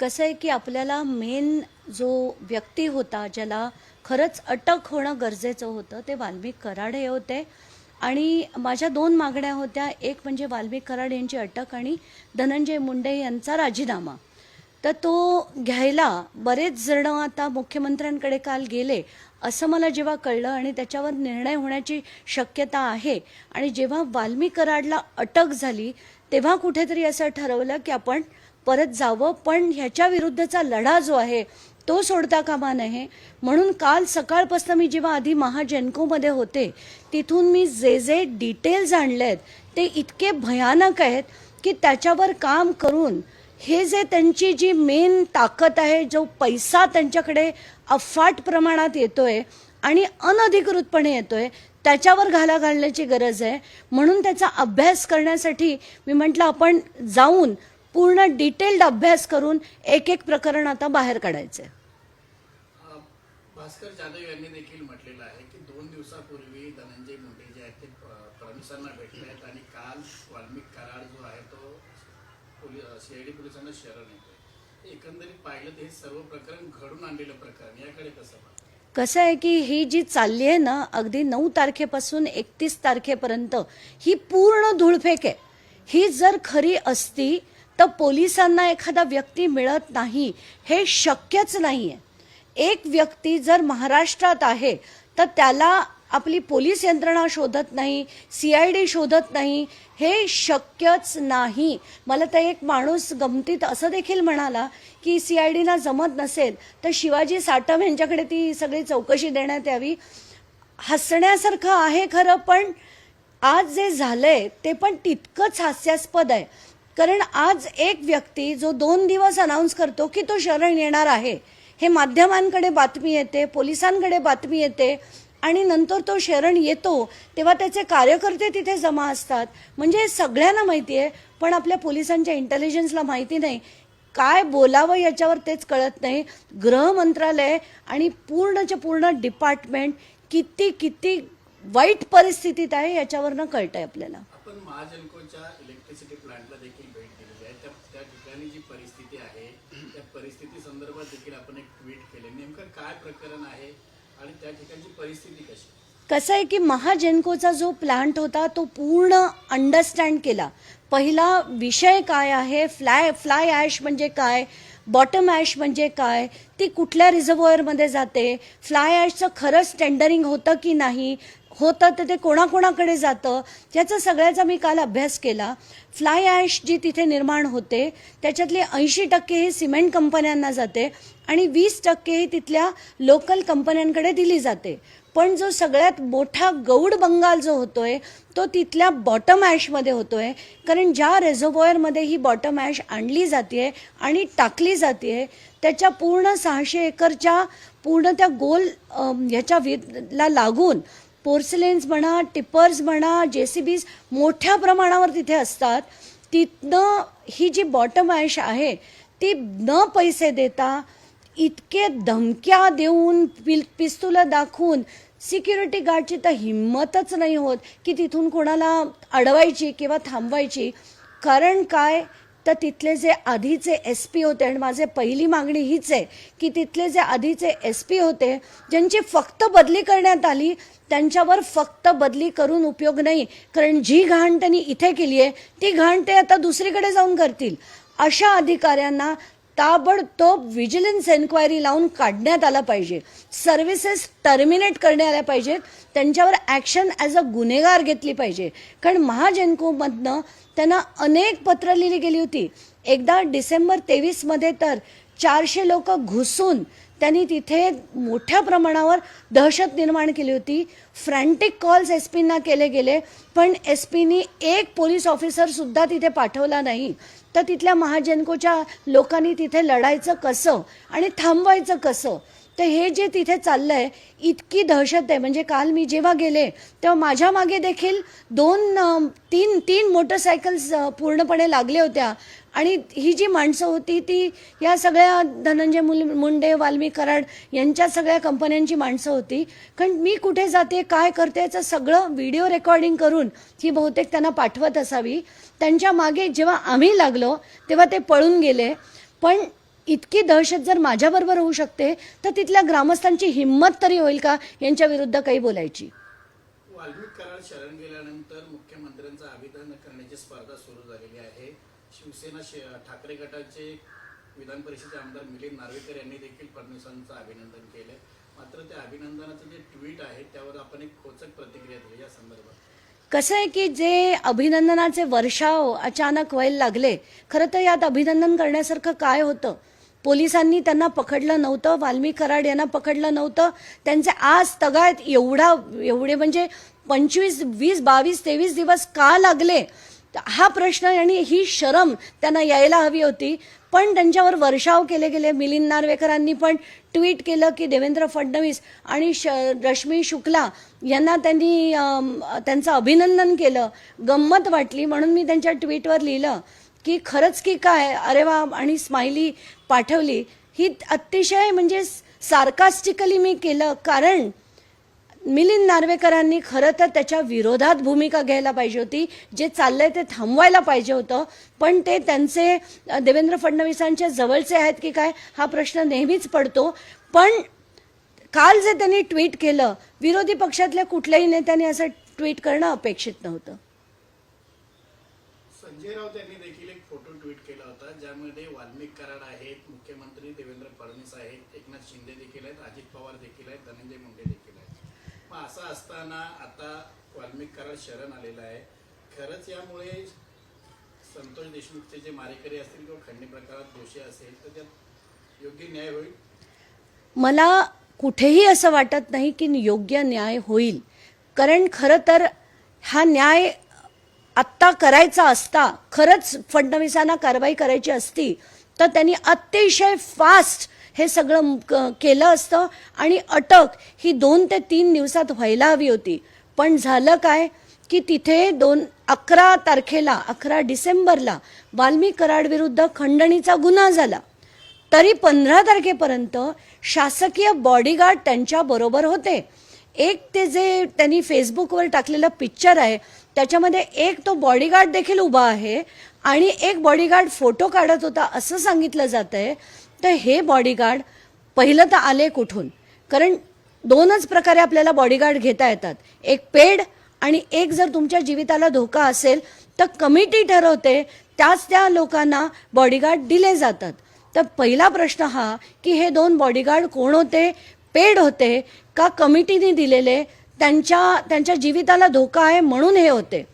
कसं आहे की आपल्याला मेन जो व्यक्ती होता ज्याला खरंच अटक होणं गरजेचं होतं ते वाल्मिक कराड हे होते. आणि माझ्या दोन मागण्या होत्या. एक म्हणजे वाल्मिक कराड यांची अटक आणि धनंजय मुंडे यांचा राजीनामा. तर तो घ्यायला बरेच जण आता मुख्यमंत्र्यांकडे काल गेले असं मला जेव्हा कळलं आणि त्याच्यावर निर्णय होण्याची शक्यता आहे आणि जेव्हा वाल्मिक कराडला अटक झाली तेव्हा कुठेतरी असं ठरवलं की आपण परत जावं पण ह्याच्या विरुद्धचा लढा जो आहे तो सोडता कामा नये. म्हणून काल सकाळपासून मी जेव्हा आधी महाजेनकोमध्ये होते तिथून मी जे जे डिटेल्स आणले आहेत ते इतके भयानक आहेत की त्याच्यावर काम करून हे जे त्यांची जी मेन ताकद आहे जो पैसा त्यांच्याकडे अफाट प्रमाणात येतोय आणि अनधिकृतपणे येतोय त्याच्यावर घाला घालण्याची गरज आहे. म्हणून त्याचा अभ्यास करण्यासाठी मी म्हटलं आपण जाऊन पूर्ण डिटेल्ड अभ्यास करून एक एक प्रकरण आता बाहेर काढायचं आहे अ, भास्कर जाधव यांनी देखील म्हटलेलं आहे की दोन दिवसापूर्वी धनंजय मुंडे जे आहेत ते फडणवीसांना भेटले आहेत आणि काल वाल्मिक कराड जो आहे तो पोलीस सीआयडी पोलिसांना शरण येतोय. एकंदरीत पाहिलं तर हे सर्व प्रकरण घडून आणलेलं प्रकरण याकडे कसं? कसं आहे की ही जी चालली आहे ना अगदी नऊ तारखेपासून एकतीस तारखेपर्यंत ही पूर्ण धुळफेक आहे. ही जर खरी असती तर पोलिसांना एखादा व्यक्ती मिळत नाही हे शक्यच नाही आहे एक व्यक्ती जर महाराष्ट्रात आहे तर त्याला आपली पोलीस यंत्रणा शोधत नाही सी आय डी शोधत नाही हे शक्यच नाही. मला तर एक माणूस गमतीत असं देखील म्हणाला की सी आय डीना जमत नसेल तर शिवाजी साटम यांच्याकडे ती सगळी चौकशी देण्यात यावी. हसण्यासारखं आहे खरं पण आज जे झालंय ते पण तितकंच हास्यास्पद आहे. कारण आज एक व्यक्ती जो दोन दिवस अनाऊन्स करतो की तो शरण येणार आहे हे माध्यमांकडे बातमी येते पोलिसांकडे बातमी येते आणि नंतर तो शरण येतो तेव्हा त्याचे कार्यकर्ते तिथे जमा असतात. म्हणजे सगळ्यांना माहिती आहे पण आपल्या पोलिसांच्या इंटेलिजन्सला माहिती नाही. काय बोलावं याच्यावर तेच कळत नाही. गृह मंत्रालय आणि पूर्णच्या पूर्ण डिपार्टमेंट किती किती वाईट परिस्थितीत आहे याच्यावरनं कळत आहे आपल्याला. आपण महाजनकोच्या इलेक्ट्रिसिटी प्लांटला देखील भेट दिलेली आहे त्या त्या ठिकाणी जी परिस्थिती आहे त्या परिस्थिती संदर्भात देखील आपण एक ट्विट केले नेमकं काय प्रकरण आहे आणि त्या ठिकाणची परिस्थिती कशी कसं आहे की महाजेनकोचा जो प्लांट होता तो पूर्ण अंडरस्टँड केला. पहिला विषय काय आहे? फ्लाय फ्लाय ॲश म्हणजे काय? बॉटम ॲश म्हणजे काय? ती कुठल्या रिझर्वॉयरमध्ये जाते? फ्लाय ॲशचं खरंच टेंडरिंग होतं की नाही? होतं तर ते कोणाकोणाकडे जातं? याचा सगळ्याचा मी काल अभ्यास केला. फ्लाय ॲश जी तिथे निर्माण होते त्याच्यातले ऐंशी टक्के ही सिमेंट कंपन्यांना जाते आणि वीस टक्के ही तिथल्या लोकल कंपन्यांकडे दिली जाते. पण जो सगळ्यात मोठा गौड बंगाल जो होतोय तो तिथल्या बॉटम ॲशमध्ये होतोय. कारण ज्या रेझोबॉयरमध्ये ही बॉटम ॲश आणली जाते आणि टाकली जाते त्याच्या पूर्ण सहाशे एकरच्या पूर्ण त्या गोल ह्याच्या ला लागून पोर्सिलेन्स म्हणा टिपर्स म्हणा जे सी बीज मोठ्या प्रमाणावर तिथे असतात. तिथनं ही जी बॉटम ॲश आहे ती न पैसे देता इतके धमक्या देऊन पिल पिस्तुलं दाखवून सिक्युरिटी गार्डची तर हिंमतच नाही होत की तिथून कोणाला अडवायची किंवा थांबवायची. कारण काय? तर तिथले जे आधीचे एस पी होते आणि माझे पहिली मागणी हीच आहे की तिथले जे आधीचे एस पी होते ज्यांची फक्त बदली करण्यात आली त्यांच्यावर फक्त बदली करून उपयोग नाही. कारण जी घाण त्यांनी इथे केली आहे ती घाण ते आता दुसरीकडे जाऊन करतील. अशा अधिकाऱ्यांना ताबडतोब व्हिजिलन्स एन्क्वायरी लावून काढण्यात आला पाहिजे. सर्व्हिसेस टर्मिनेट करण्यात आल्या पाहिजेत. त्यांच्यावर ॲक्शन ॲज अ गुन्हेगार घेतली पाहिजे. कारण महाजेनकोमधनं त्यांना अनेक पत्र लिहिली गेली होती. एकदा डिसेंबर तेवीसमध्ये तर चारशे लोक घुसून त्यांनी तिथे मोठ्या प्रमाणावर दहशत निर्माण केली होती. फ्रँटिक कॉल्स एस पींना केले गेले. पण एस पीनी एक पोलीस ऑफिसरसुद्धा तिथे पाठवला नाही. तर तिथल्या महाजनकोच्या लोकांनी तिथे लढायचं कसं आणि थांबवायचं कसं? तर हे जे तिथे चाललं आहे इतकी दहशत आहे. म्हणजे काल मी जेव्हा गेले तेव्हा माझ्या मागे देखील दोन तीन तीन मोटरसायकल्स पूर्णपणे लागल्या होत्या. आणि ही जी माणसं होती ती या सगळ्या धनंजय मुल मुंडे वाल्मी कराड यांच्या सगळ्या कंपन्यांची माणसं होती. कारण मी कुठे जाते काय करते याचं सगळं व्हिडिओ रेकॉर्डिंग करून ही बहुतेक त्यांना पाठवत असावी. त्यांच्या मागे जेव्हा आम्ही लागलो तेव्हा ते पळून गेले. पण इतकी दहशत जर माझ्याबरोबर होऊ शकते तर तिथल्या ग्रामस्थांची हिंमत तरी होईल का यांच्या विरुद्ध काही बोलायची? वाल्मिक कराड शरण गेल्यानंतर मुख्यमंत्र्यांचं अभिनंदन करण्याची स्पर्धा सुरू झालेली आहे. शिवसेना ठाकरे गटाचे विधान परिषदेचे आमदार मिलिंद नार्वेकर यांनी देखील फडणवीसांचं अभिनंदन केलंय मात्र त्या अभिनंदनाचं जे ट्विट आहे त्यावर आपण एक खोचक प्रतिक्रिया दिली या संदर्भात. कसं आहे की जे अभिनंदनाचे वर्षाव अचानक व्हायला लागले खरं तर यात अभिनंदन करण्यासारखं काय होतं? पोलिसांनी त्यांना पकडलं नव्हतं वाल्मी कराड यांना पकडलं नव्हतं त्यांचे आज तगायत एवढा एवढे म्हणजे पंचवीस वीस बावीस तेवीस दिवस का लागले? हा प्रश्न आणि ही शरम त्यांना यायला हवी होती. पण त्यांच्यावर वर्षाव केले गेले. मिलिंद नार्वेकरांनी पण ट्विट केलं की देवेंद्र फडणवीस आणि श रश्मी शुक्ला यांना त्यांनी त्यांचं अभिनंदन केलं. गंमत वाटली म्हणून मी त्यांच्या ट्विटवर लिहिलं की खरंच की काय? अरे वा आणि स्माइली पाठवली. ही अतिशय म्हणजे सार्कास्टिकली मी केलं. कारण मिलिंद नार्वेकरांनी खरं तर त्याच्या विरोधात भूमिका घ्यायला पाहिजे होती. जे चाललंय ते थांबवायला पाहिजे होतं. पण ते त्यांचे देवेंद्र फडणवीसांच्या जवळचे आहेत की काय हा प्रश्न नेहमीच पडतो. पण काल जे त्यांनी ट्विट केलं विरोधी पक्षातल्या कुठल्याही नेत्याने असं ट्विट करणं अपेक्षित नव्हतं. संजय राऊत यांनी देखील एक फोटो ट्विट केला होता ज्यामध्ये वाल्मिक कराड आहेत मुख्यमंत्री देवेंद्र फडणवीस आहेत एकनाथ शिंदे देखील आहेत अजित पवार देखील आहेत धनंजय मुंडे देखील मग असं असताना आता वाल्मिक कराड शरण आलेलं आहे. खरंच यामुळे संतोष देशमुखचे जे मारेकरी असतील किंवा खंडणी प्रकारात दोषी असेल तर त्यात योग्य न्याय होईल? मला कुठेही असं वाटत नाही की योग्य न्याय होईल. कारण खरं तर हा न्याय आत्ता करायचा असता खरंच फडणवीसांना कारवाई करायची असती तर त्यांनी अतिशय फास्ट हे सगळं क- केलं असतं आणि अटक ही दोन ते तीन दिवसात व्हायला हवी होती. पण झालं काय की तिथे दोन अकरा तारखेला अकरा डिसेंबरला वाल्मी कराड विरुद्ध खंडणीचा गुन्हा झाला. तरी पंधरा तारखेपर्यंत शासकीय बॉडीगार्ड त्यांच्या बरोबर होते. एक ते जे त्यांनी फेसबुकवर टाकलेलं पिक्चर आहे त्याच्यामध्ये एक तो बॉडीगार्ड देखील उभा आहे आणि एक बॉडीगार्ड फोटो काढत होता असं सांगितलं जात आहे तर हे बॉडीगार्ड पहिलं तर आले कुठून? कारण दोनच प्रकारे आपल्याला बॉडीगार्ड घेता येतात. एक पेड आणि एक जर तुमच्या जीविताला धोका असेल तर कमिटी ठरवते त्याच त्या लोकांना बॉडीगार्ड दिले जातात. तर पहिला प्रश्न हा की हे दोन बॉडीगार्ड कोण होते? पेड होते का कमिटीने दिलेले? त्यांच्या त्यांच्या जीविताला धोका आहे म्हणून हे होते.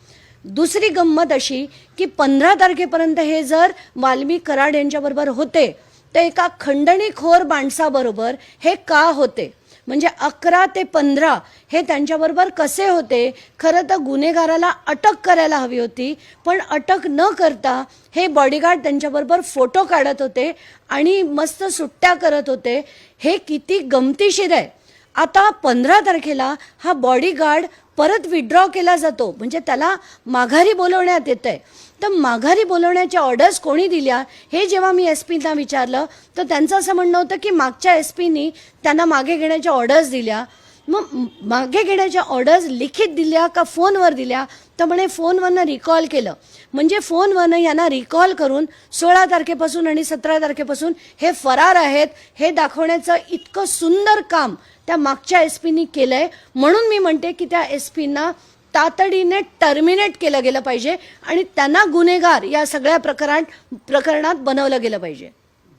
दुसरी गंमत अशी की पंधरा तारखेपर्यंत हे जर वाल्मी कराड यांच्याबरोबर होते तर एका खंडणीखोर माणसाबरोबर हे का होते? म्हणजे अकरा ते पंधरा हे त्यांच्याबरोबर कसे होते? खरं तर गुन्हेगाराला अटक करायला हवी होती पण अटक न करता हे बॉडीगार्ड त्यांच्याबरोबर फोटो काढत होते आणि मस्त सुट्ट्या करत होते. हे किती गमतीशीर आहे. आता पंधरा तारखेला हा बॉडीगार्ड परत विड्रॉ केला जातो. म्हणजे त्याला माघारी बोलवण्यात येत आहे तर माघारी बोलवण्याच्या ऑर्डर्स कोणी दिल्या? हे जेव्हा मी एस पीना विचारलं तर त्यांचं असं म्हणणं होतं की मागच्या एस पीनी त्यांना मागे घेण्याच्या ऑर्डर्स दिल्या. मग मागे घेण्याच्या ऑर्डर्स लिखित दिल्या का फोनवर दिल्या? तर म्हणे फोनवरनं रिकॉल केलं. म्हणजे फोनवरनं यांना रिकॉल करून सोळा तारखेपासून आणि सतरा तारखेपासून हे फरार आहेत हे दाखवण्याचं इतकं सुंदर काम त्या मागच्या एस पीनी केलं आहे म्हणून मी म्हणते की त्या एस पीना तातडीने टर्मिनेट केलं गेलं पाहिजे आणि त्यांना गुन्हेगार या सगळ्या प्रकरण प्रकरणात बनवलं गेलं पाहिजे.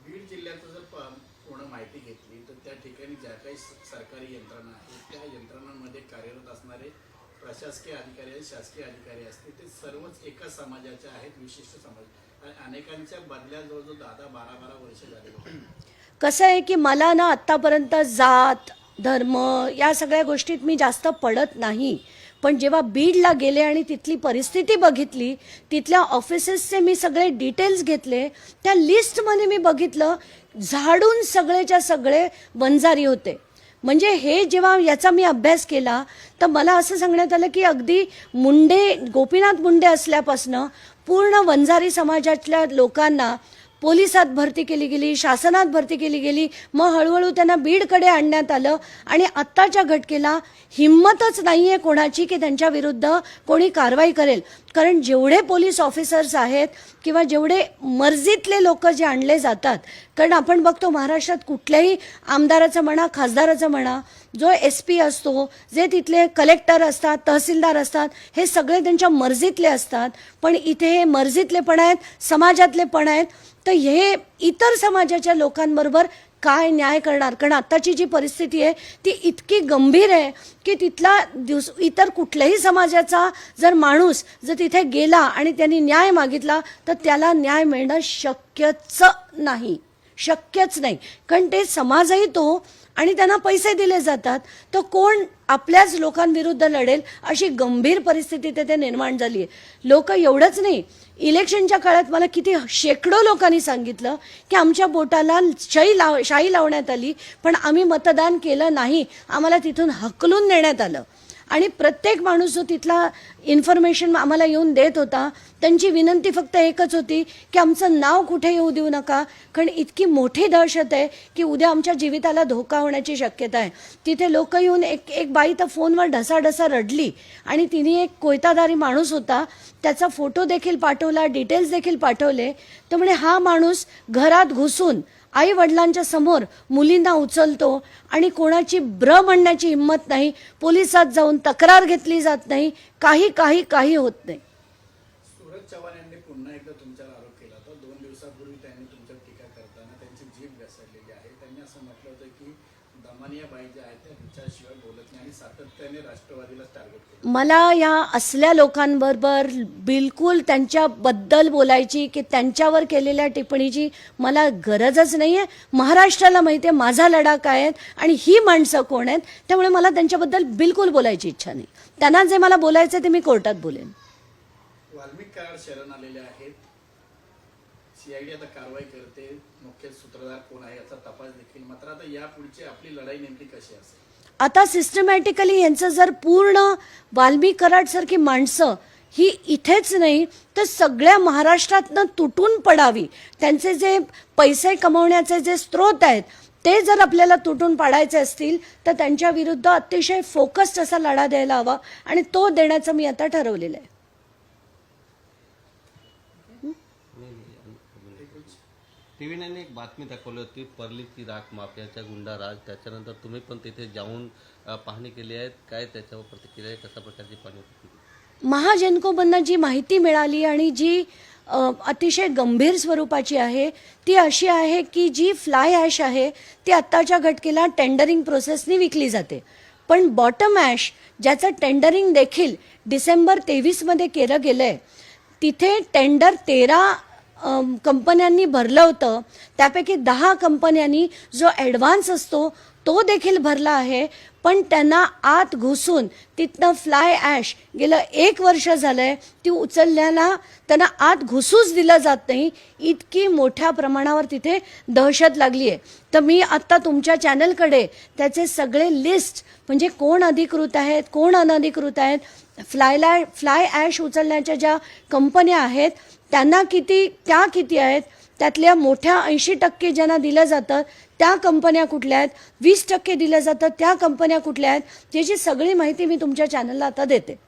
बीड जिल्ह्याचं जर प- पूर्ण माहिती घेतली तर त्या ठिकाणी ज्या काही स- सरकारी यंत्रणा आहेत त्या यंत्रणांमध्ये कार्यरत असणारे प्रशासकीय अधिकारी आहेत शासकीय अधिकारी असतील ते सर्वच एका समाजाचे आहेत विशिष्ट समाज. अनेकांच्या बदल्या जवळजवळ दहा दहा बारा बारा वर्ष होती. कसं आहे की मला ना आत्तापर्यंत जात धर्म या सगळ्या गोष्टीत मी जास्त पडत नाही. पण जेव्हा बीडला गेले आणि तिथली परिस्थिती बघितली तिथल्या ऑफिसेसचे मी सगळे डिटेल्स घेतले त्या लिस्टमध्ये मी बघितलं झाडून सगळेच्या सगळे वंजारी होते. म्हणजे हे जेव्हा याचा मी अभ्यास केला तर मला असं सांगण्यात आलं की अगदी मुंडे गोपीनाथ मुंडे असल्यापासनं पूर्ण वंजारी समाजातल्या लोकांना पोलिसात भरती केली गेली शासनात भरती केली गेली मग हळूहळू त्यांना बीडकडे आणण्यात आलं. आणि आत्ताच्या घटकेला हिंमतच नाही आहे कोणाची की त्यांच्या विरुद्ध कोणी कारवाई करेल. कारण जेवढे पोलीस ऑफिसर्स आहेत किंवा जेवढे मर्जीतले लोक जे आणले जातात कारण आपण बघतो महाराष्ट्रात कुठल्याही आमदाराचं म्हणा खासदाराचं म्हणा जो एस पी असतो जे तिथले कलेक्टर असतात तहसीलदार असतात हे सगळे त्यांच्या मर्जीतले असतात. पण इथे हे मर्जीतले पण आहेत समाजातले पण आहेत. तर हे इतर समाजाच्या लोकांबरोबर काय न्याय करणार? कारण आत्ताची जी परिस्थिती आहे ती इतकी गंभीर आहे की तिथला दिवस इतर कुठल्याही समाजाचा जर माणूस जर तिथे गेला आणि त्यांनी न्याय मागितला तर त्याला न्याय मिळणं शक्यच नाही. शक्यच नाही. कारण ते समाजही तो आणि त्यांना पैसे दिले जातात तर कोण आपल्याच लोकांविरुद्ध लढेल अशी गंभीर परिस्थिती तिथे निर्माण झाली आहे लोक एवढंच नाही इलेक्शनच्या काळात मला किती शेकडो लोकांनी सांगितलं की आमच्या बोटाला शाई लाव शाई लावण्यात आली पण आम्ही मतदान केलं नाही आम्हाला तिथून हकलून नेण्यात आलं. आणि प्रत्येक माणूस जो तिथला इन्फॉर्मेशन आम्हाला येऊन देत होता त्यांची विनंती फक्त एकच होती की आमचं नाव कुठे येऊ देऊ नका. कारण इतकी मोठी दहशत आहे की उद्या आमच्या जीविताला धोका होण्याची शक्यता आहे. तिथे लोक येऊन एक एक बाई तर फोनवर ढसाढसा रडली आणि तिने एक कोयतादारी माणूस होता त्याचा फोटो देखील पाठवला डिटेल्स देखील पाठवले. तर म्हणे हा माणूस घरात घुसून आई वडिलांच्या समोर मुलींना उचलतो आणि कोणाची ब्र म्हणण्याची हिंमत नाही पोलिसात जाऊन तक्रार घेतली जात नाही काही काही काही होत नाही. सूरज चव्हाण यांनी पुन्हा एकदा तुमच्यावर आरोप केला होता. दोन दिवसापूर्वी त्यांनी टीका करताना त्यांची जीभ घसरलेली आहे. त्यांनी असं म्हटलं होतं की दमानिया बाई ज्या आहेत त्या विचारशिवाय बोलत नाही आणि सातत्याने राष्ट्रवादीला टार्गेट केलं. मला या असल्या लोकांबरोबर बिलकुल त्यांच्याबद्दल बोलायची की त्यांच्यावर केलेल्या टिप्पणीची मला गरजच नाही आहे महाराष्ट्राला माहिती आहे माझा लढा काय आहेत आणि ही माणसं कोण आहेत त्यामुळे मला त्यांच्याबद्दल बिलकुल बोलायची इच्छा नाही. त्यांना जे मला बोलायचं ते मी कोर्टात बोलेन. वाल्मिक कराड शरण आलेले आहेत. सीआयडी आता कारवाई करते मुख्य सूत्रधार कोण आहे याचा तपास देखील. मात्र आता यापुढची आपली लढाई नेमकी कशी असेल? आता सिस्टमॅटिकली यांचं जर पूर्ण वाल्मी कराडसारखी माणसं ही इथेच नाही तर सगळ्या महाराष्ट्रातनं तुटून पडावी. त्यांचे जे पैसे कमवण्याचे जे स्रोत आहेत ते जर आपल्याला तुटून पाडायचे असतील तर त्यांच्या विरुद्ध अतिशय फोकस्ड असा लढा द्यायला हवा. आणि तो देण्याचं मी आता ठरवलेलं आहे. टी व्ही नाईनने एक बातमी दाखवली होती परलीची राख माफियाचा गुंडा राज त्याच्यानंतर तुम्ही पण तिथे जाऊन पाहणी केली आहे. काय त्याच्यावर प्रतिक्रिया आहे? कशा प्रकारची पाहणी होती महाजनकोमधनं जी माहिती मिळाली आणि जी अतिशय गंभीर स्वरूपाची आहे ती अशी आहे की जी फ्लाय ॲश आहे ती आत्ताच्या घटकेला टेंडरिंग प्रोसेसनी विकली जाते. पण बॉटम ॲश ज्याचं टेंडरिंग देखील डिसेंबर तेवीसमध्ये केलं गेलं आहे तिथे टेंडर तेरा कंपन्यांनी भरलं होतं. त्यापैकी दहा कंपन्यांनी जो ॲडव्हान्स असतो तो देखील भरला आहे. पण त्यांना आत घुसून तिथनं फ्लाय ॲश गेलं एक वर्ष झालं आहे ती उचलल्याला त्यांना आत घुसूच दिलं जात नाही. इतकी मोठ्या प्रमाणावर तिथे दहशत लागली आहे तर मी आत्ता तुमच्या चॅनलकडे त्याचे सगळे लिस्ट म्हणजे कोण अधिकृत आहेत कोण अनधिकृत आहेत फ्लायला फ्लाय ॲश उचलण्याच्या ज्या कंपन्या आहेत त्यांना किती त्या किती आहेत त्यातल्या मोठ्या ऐंशी टक्के ज्यांना दिलं जातं त्या कंपन्या कुठल्या आहेत वीस टक्के दिलं जातं त्या कंपन्या कुठल्या आहेत याची सगळी माहिती मी तुमच्या चॅनलला आता देते.